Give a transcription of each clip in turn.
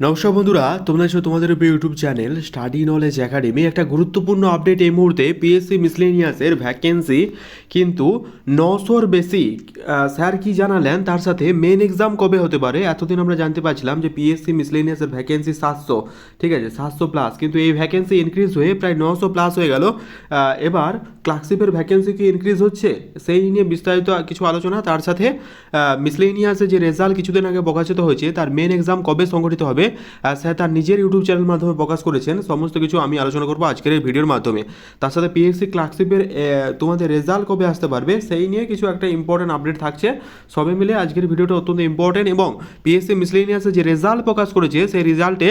নমস্কার বন্ধুরা, তোমরা এসো তোমাদের YouTube channel study knowledge academy একটা গুরুত্বপূর্ণ আপডেট এই মুহূর্তে পিএসসি মিসলেনিয়াসের ভ্যাকেন্সি কিন্তু নশোর বেশি স্যার কি জানালেন? তার সাথে মেন এক্সাম কবে হতে পারে? এতদিন আমরা জানতে পারছিলাম যে পিএসসি মিসলেনিয়াসের ভ্যাকেন্সি সাতশো, ঠিক আছে, সাতশো প্লাস কিন্তু এই ভ্যাকেন্সি ইনক্রিজ হয়ে প্রায় নশো প্লাস হয়ে গেল। এবার ক্লার্কশিপের ভ্যাকেন্সি কি ইনক্রিজ হচ্ছে? সেই নিয়ে বিস্তারিত কিছু আলোচনা। তার সাথে মিসলেনিয়াসের যে রেজাল্ট কিছুদিন আগে প্রকাশিত হয়েছে, তার মেন এক্সাম কবে সংগঠিত হবে? আহ, স্যার তার নিজের ইউটিউব চ্যানেল মাধ্যমে প্রকাশ করেছেন। সমস্ত কিছু আমি আলোচনা করব আজকের এই ভিডিওর মাধ্যমে। তার সাথে পিএসসি ক্লার্কশিপের তোমাদের রেজাল্ট কবে আসতে পারবে সেই নিয়ে কিছু একটা ইম্পর্টেন্ট আপডেট থাকছে। সবে মিলে আজকের ভিডিওটা অত্যন্ত ইম্পর্টেন্ট এবং পিএসসি মিসলেনিয়াসে যে রেজাল্ট প্রকাশ করেছে সেই রেজাল্টে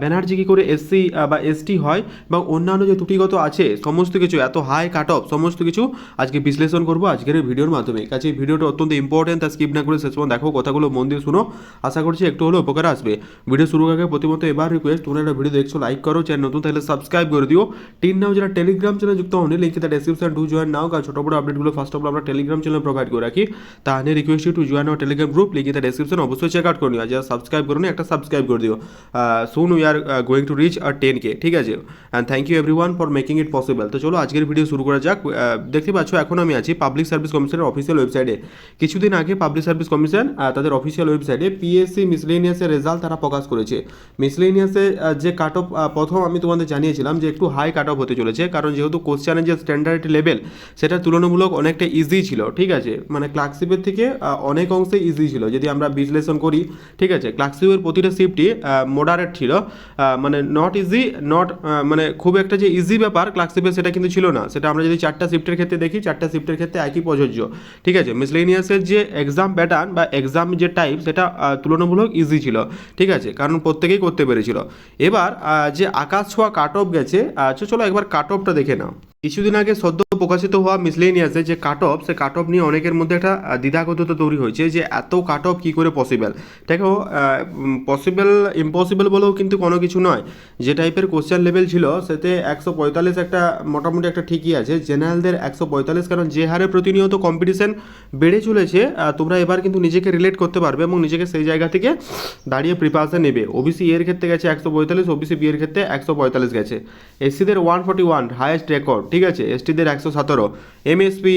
ব্যানার্জি কী করে এসসি বা এসটি হয় এবং অন্যান্য যে ত্রুটিগত আছে সমস্ত কিছু এত হাই কাট অফ সমস্ত কিছু আজকে বিশ্লেষণ করব আজকের এই ভিডিওর মাধ্যমে। কাছে এই ভিডিওটা অত্যন্ত ইম্পর্টেন্ট তা স্কিপ না করে শেষ দেখো কথাগুলো মন দিয়ে শুনো। আশা করছি একটু হলেও উপকার আসবে। ভিডিও শুরু আগে প্রতিমত এবার রিকোয়েস্ট তোমরা একটা ভিডিও দেখছ লাইক করো চ্যানেল নতুন তাহলে সাবস্ক্রাইব করে দিও। টিন নাও যারা টেলিগ্রাম চ্যানেল যুক্ত হন লিঙ্ক তার ডেসক্রিপশন টু জয়েন নাও, কারণ ছোটো বড় আপডেটগুলো ফার্স্ট অফ অল আমরা টেলিগ্রাম চ্যানেল প্রোভাইড করে রাখি। তাহলে request to join our Telegram group link তার ডেসক্রিপশন অবশ্যই চেক আউট করে নিও। যারা সাবস্ক্রাইব করো একটা সাবস্ক্রাইব করে দিও। Soon we are going to reach our ten K ঠিক আছে? And thank you everyone for making it possible তো চলো আজকের ভিডিও শুরু করা যাক। দেখতে পাচ্ছ, এখন আমি আছি পাবলিক সার্ভিস কমিশনের অফিসিয়াল ওয়েবসাইটে কিছুদিন আগে পাবলিক সার্ভিস কমিশন তাদের অফিসিয়াল ওয়েবসাইটে পিএসসি মিসলেনিয়াসের রেজাল্ট তারা প্রকাশ করেছে। মিসলেনিয়াসে যে কাট অফ প্রথম আমি তোমাদের জানিয়েছিলাম যে একটু হাই কাট অফ হতে চলেছে। কারণ যেহেতু কোশ্চেনের যে স্ট্যান্ডার্ড লেভেল সেটা তুলনামূলক অনেকটা ইজি ছিল, ঠিক আছে? মানে ক্লার্কশিপের থেকে অনেক অংশে ইজি ছিল। যদি আমরা বিশ্লেষণ করি, ঠিক আছে? ক্লার্কশিপের প্রতিটা শিফটই মোডারেট ছিল। মানে নট ইজি নট মানে খুব একটা যে ইজি ব্যাপার ক্লার্কশিপের সেটা কিন্তু ছিল না। সেটা আমরা যদি চারটা শিফটের ক্ষেত্রে দেখি, চারটা শিফটের ক্ষেত্রে একই প্রযোজ্য, ঠিক আছে? মিসলেনিয়াসের যে এক্সাম প্যাটার্ন বা এক্সাম যে টাইপ সেটা তুলনামূলক ইজি ছিল, ঠিক আছে? কারণ প্রত্যেকেই করতে পেরেছিল। এবার যে আকাশ ছোঁয়া কাট অফ গেছে চলো একবার কাট অফটা দেখে নাও। কিছুদিন আগে সদ্য প্রকাশিত হওয়া মিসলেনিয়াসে যে কাট অফ সে কাট অফ নিয়ে অনেকের মধ্যে একটা দ্বিধাগততা তৈরি হয়েছে যে এত কাট অফ কী করে পসিবল দেখো পসিবল ইম্পসিবল বলেও কিন্তু কোনো কিছু নয়। যে টাইপের কোশ্চেন লেভেল ছিল, সেতে একশো পঁয়তাল্লিশ একটা, মোটামুটি একটা ঠিকই আছে। জেনারেলদের একশো পঁয়তাল্লিশ কারণ যে হারে প্রতিনিয়ত কম্পিটিশন বেড়ে চলেছে তোমরা এবার কিন্তু নিজেকে রিলেট করতে পারবে এবং নিজেকে সেই জায়গা থেকে দাঁড়িয়ে প্রিপারেশন নেবে। ওবিসি এর ক্ষেত্রে গেছে একশো পঁয়তাল্লিশ ওবিসি বি এর ক্ষেত্রে একশো পঁয়তাল্লিশ গেছে। এসসিদের one forty one highest record ঠিক আছে? এসটিদের একশো সতেরো। MSP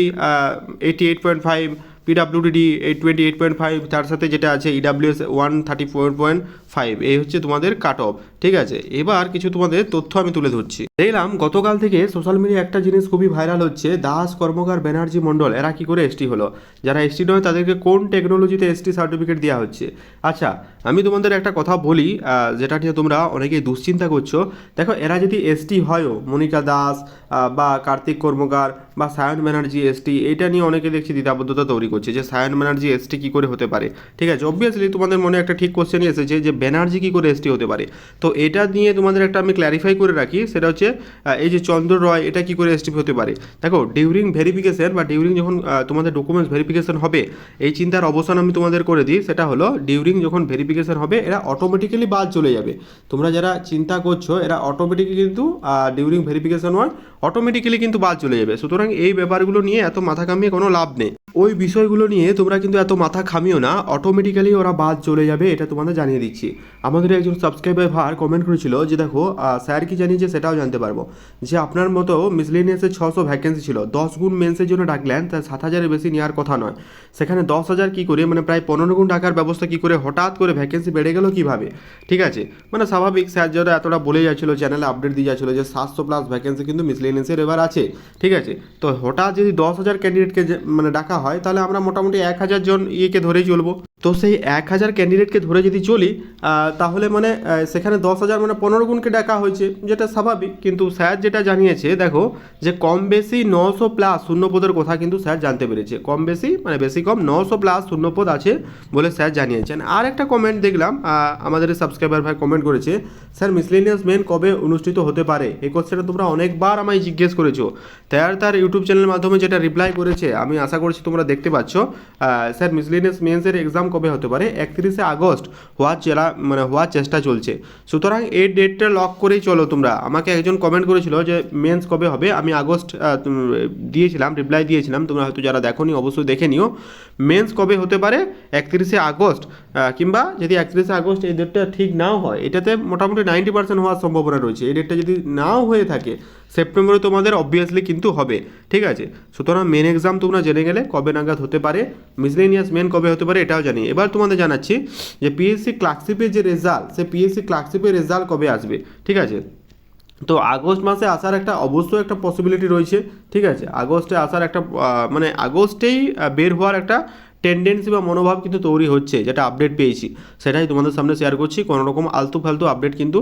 eighty eight point five PWDD eight twenty eight point five তার সাথে যেটা আছে EWS one thirty four point five এই হচ্ছে তোমাদের কাট অফ ঠিক আছে? এবার কিছু তোমাদের তথ্য আমি তুলে ধরছি। দেখলাম, গতকাল থেকে সোশ্যাল মিডিয়া একটা জিনিস খুবই ভাইরাল হচ্ছে, দাস কর্মকার ব্যানার্জি মণ্ডল, এরা কি করে এসটি হলো? যারা এসটি নয়, তাদেরকে কোন টেকনোলজিতে এসটি সার্টিফিকেট দেওয়া হচ্ছে? আচ্ছা আমি তোমাদের একটা কথা বলি যেটা নিয়ে তোমরা অনেকেই দুশ্চিন্তা করছ। দেখো, এরা যদি এসটি হয়ও, মনিকা দাস বা কার্তিক কর্মকার, বা সায়ন ব্যানার্জি এসটি এটা নিয়ে অনেকে দেখছি দ্বিধাবদ্ধতা তৈরি করছে যে সায়ন ব্যানার্জি এসটি কী করে হতে পারে? ঠিক আছে অবভিয়াসলি তোমাদের মনে একটা ঠিক কোশ্চেনই এসেছে যে ব্যানার্জি কী করে এসটি হতে পারে? তো এটা নিয়ে তোমাদের একটা আমি ক্ল্যারিফাই করে রাখি, সেটা হচ্ছে এই যে চন্দ্র রয়, এটা কী করে এসটি হতে পারে? দেখো ডিউরিং ভেরিফিকেশন বা ডিউরিং যখন তোমাদের ডকুমেন্টস ভেরিফিকেশন হবে, এই চিন্তার অবসান আমি তোমাদের করে দিই, সেটা হলো ডিউরিং যখন ভেরিফিকেশন হবে, এরা অটোমেটিক্যালি বাদ চলে যাবে। তোমরা যারা চিন্তা করছ, এরা অটোমেটিক্যালি কিন্তু ডিউরিং ভেরিফিকেশন হয় অটোমেটিক্যালি কিন্তু বাদ চলে যাবে। সুতরাং এই ব্যাপারগুলো নিয়ে এত মাথা কামিয়ে কোনো লাভ নেই। ওই বিষয়গুলো নিয়ে তোমরা কিন্তু এত মাথা খামিও না অটোমেটিক্যালি ওরা বাদ চলে যাবে, এটা তোমাদের জানিয়ে দিচ্ছি। আমাদের একজন সাবস্ক্রাইবার ভার কমেন্ট করেছিল যে, দেখো স্যার কি জানিয়েছে সেটাও জানতে পারব। যে, আপনার মতো মিসলেনিয়াসের ছশো ভ্যাকেন্সি ছিল, দশ গুণ মেন্সের জন্য ডাকলেন, তা সাত হাজারের বেশি নেওয়ার কথা নয়। সেখানে দশ হাজার কী করে মানে প্রায় পনেরো গুণ টাকার ব্যবস্থা কী করে হঠাৎ করে ভ্যাকেন্সি বেড়ে গেল কীভাবে? ঠিক আছে? মানে স্বাভাবিক স্যার যারা এতটা বলে যাচ্ছিল চ্যানেলে আপডেট দিয়ে যাচ্ছিল যে, সাতশো প্লাস ভ্যাকেন্সি কিন্তু মিসলেনিয়াসের এবার আছে, ঠিক আছে? তো হঠাৎ যদি দশ হাজার ক্যান্ডিডেটকে মানে ডাকা হয়, তাহলে আমরা মোটামুটি এক হাজার জন ইয়েকে ধরেই চলবো। তো সেই এক হাজার ক্যান্ডিডেটকে ধরে যদি চলি তাহলে মানে সেখানে দশ হাজার মানে পনেরো গুণকে ডাকা হয়েছে, যেটা স্বাভাবিক। কিন্তু স্যার যেটা জানিয়েছে, দেখো, যে কম বেশি নশো প্লাস শূন্যপদের কথা কিন্তু স্যার জানতে পেরেছে। কম বেশি মানে বেশি কম নশো প্লাস শূন্যপদ আছে বলে স্যার জানিয়েছেন। আর একটা কমেন্ট দেখলাম আমাদের সাবস্ক্রাইবার ভাই কমেন্ট করেছে, স্যার মিসলেনিয়াস মেন কবে অনুষ্ঠিত হতে পারে? এই কোশ্চেনটা তোমরা অনেকবার আমায় জিজ্ঞেস করেছ। তার তার ইউটিউব চ্যানেলের মাধ্যমে যেটা রিপ্লাই করেছে, আমি আশা করছি তোমরা দেখতে পাচ্ছ। স্যার মিসলিনিয়াস মেন্সের এক্সাম কবে হতে পারে? একত্রিশে আগস্ট। হওয়ার চেলা মানে হওয়ার চেষ্টা চলছে। সুতরাং এই ডেটটা লক করেই চলো তোমরা। আমাকে একজন কমেন্ট করেছিল যে মেন্স কবে হবে? আমি আগস্ট দিয়েছিলাম রিপ্লাই দিয়েছিলাম। তোমরা হয়তো যারা দেখোনি, অবশ্যই দেখে নিও। মেন্স কবে হতে পারে? একত্রিশে আগস্ট। কিংবা যদি একত্রিশে আগস্ট এই ডেটটা ঠিক নাও হয়, এটাতে মোটামুটি নাইনটি পার্সেন্ট হওয়ার সম্ভাবনা রয়েছে। এই ডেটটা যদি নাও হয়ে থাকে সেপ্টেম্বরে তোমাদের অবভিয়াসলি কিন্তু হবে। ঠিক আছে? সুতরাং মেন এক্সাম তোমরা জেনে গেলে কবে নাগাদ হতে পারে। মিসলেনিয়াস মেন কবে হতে পারে, এটাও জানি এবার তোমাদের জানাচ্ছি যে পিএসসি ক্লার্কশিপের যে রেজাল্ট সে পিএসসি ক্লার্কশিপের রেজাল্ট কবে আসবে? ঠিক আছে? তো আগস্ট মাসে আসার একটা অবশ্যই একটা পসিবিলিটি রয়েছে, ঠিক আছে? আগস্টে আসার একটা মানে আগস্টেই বের হওয়ার একটা টেন্ডেন্সি বা মনোভাব কিন্তু তৈরি হচ্ছে, যেটা আপডেট পেয়েছি। সেটাই তোমাদের সামনে শেয়ার করছি কোনো রকম আলতু ফালতু আপডেট কিন্তু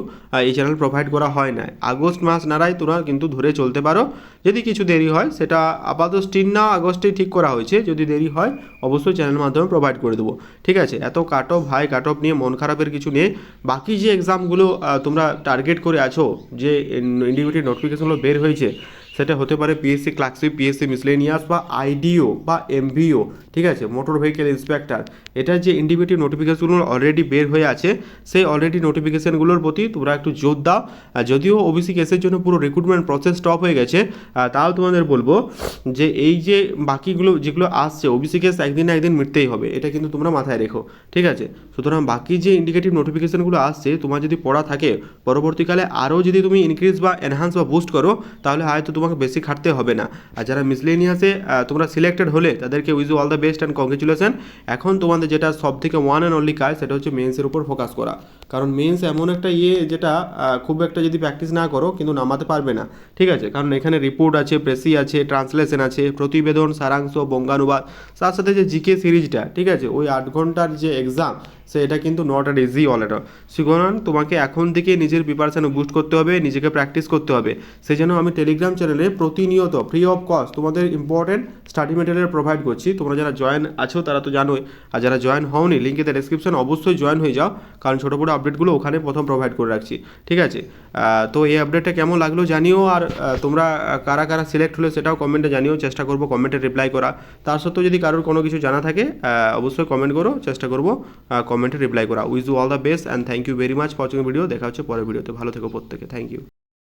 এই চ্যানেল প্রোভাইড করা হয় না আগস্ট মাস নাড়াই তোমরা কিন্তু ধরে চলতে পারো, যদি কিছু দেরি হয়, সেটা আপাতত স্টিন না, আগস্টেই ঠিক করা হয়েছে। যদি দেরি হয়, অবশ্যই চ্যানেলের মাধ্যমে প্রোভাইড করে দেবো। ঠিক আছে, এত cut off high cut off নিয়ে, মন খারাপের কিছু নেই। বাকি যে এক্সামগুলো তোমরা টার্গেট করে আছো, যে ইন্ডিভিজুয়াল নোটিফিকেশনগুলো বের হয়েছে সেটা হতে পারে পিএসসি ক্লার্কশিপ পিএসসি মিসলেনিয়াস বা আইডিও বা এমভিও ঠিক আছে? মোটর ভেহিকেল ইন্সপেক্টর এটার যে ইন্ডিভিজুয়াল নোটিফিকেশনগুলো অলরেডি বের হয়ে আছে, সেই অলরেডি নোটিফিকেশানগুলোর প্রতি তোমরা একটু জোর দাও। যদিও ওবিসি কেসের জন্য পুরো রিক্রুটমেন্ট প্রসেস স্টপ হয়ে গেছে তাও তোমাদের বলব যে এই যে বাকিগুলো, যেগুলো আসছে ওবিসি কেস একদিন না একদিন মিটতেই হবে। এটা কিন্তু তোমরা মাথায় রেখো, ঠিক আছে? সুতরাং বাকি যে ইন্ডিকেটিভ নোটিফিকেশনগুলো আসছে, তোমার যদি পড়া থাকে, পরবর্তীকালে আরও যদি তুমি ইনক্রিজ বা এনহান্স বা বুস্ট করো, তাহলে হয়তো তোমাকে বেশি খাটতে হবে না। আর যারা মিসলেনিয়াসে তোমরা সিলেক্টেড হলে তাদেরকে wish all the best and congratulation এখন তোমাদের যেটা সব থেকে ওয়ান অ্যান্ড অনলি কাজ, সেটা হচ্ছে মেন্সের উপর ফোকাস করা। কারণ মেন্স এমন একটা ইয়ে যেটা খুব একটা যদি প্র্যাকটিস না করো, কিন্তু নামাতে পারবে না। ঠিক আছে? কারণ এখানে রিপোর্ট আছে প্রেসি আছে ট্রান্সলেশন আছে, প্রতিবেদন, সারাংশ, বঙ্গানুবাদ। তার সাথে যে জিকে সিরিজটা, ঠিক আছে? ওই আট ঘণ্টার যে এক্সাম সে এটা কিন্তু not at easy all at সুতরাং তোমাকে এখন থেকে নিজের প্রিপারেশান বুস্ট করতে হবে, নিজেকে প্র্যাকটিস করতে হবে। সেই জন্য আমি টেলিগ্রাম চ্যানেলে প্রতিনিয়ত ফ্রি অফ কস্ট তোমাদের ইম্পর্টেন্ট স্টাডি মেটেরিয়াল প্রোভাইড করছি। তোমরা যারা জয়েন আছো, তারা তো জানোই। আর যারা জয়েন হওনি লিঙ্কে ডেসক্রিপশন অবশ্যই জয়েন হয়ে যাও। কারণ ছোটো বড়ো আপডেটগুলো ওখানে প্রথম প্রোভাইড করে রাখছি। ঠিক আছে? তো এই আপডেটটা কেমন লাগল জানিও। আর তোমরা কারা কারা সিলেক্ট হলে সেটাও কমেন্টে জানিও। চেষ্টা করব কমেন্টে রিপ্লাই করা। তার সত্ত্বেও যদি কারোর কোনো কিছু জানা থাকে অবশ্যই কমেন্ট করো। চেষ্টা করব কমেন্টে রিপ্লাই করা। Wish all the best and thank you very much for watching video দেখা হচ্ছে পরের ভিডিওতে ভালো থেকো প্রত্যেকে। Thank you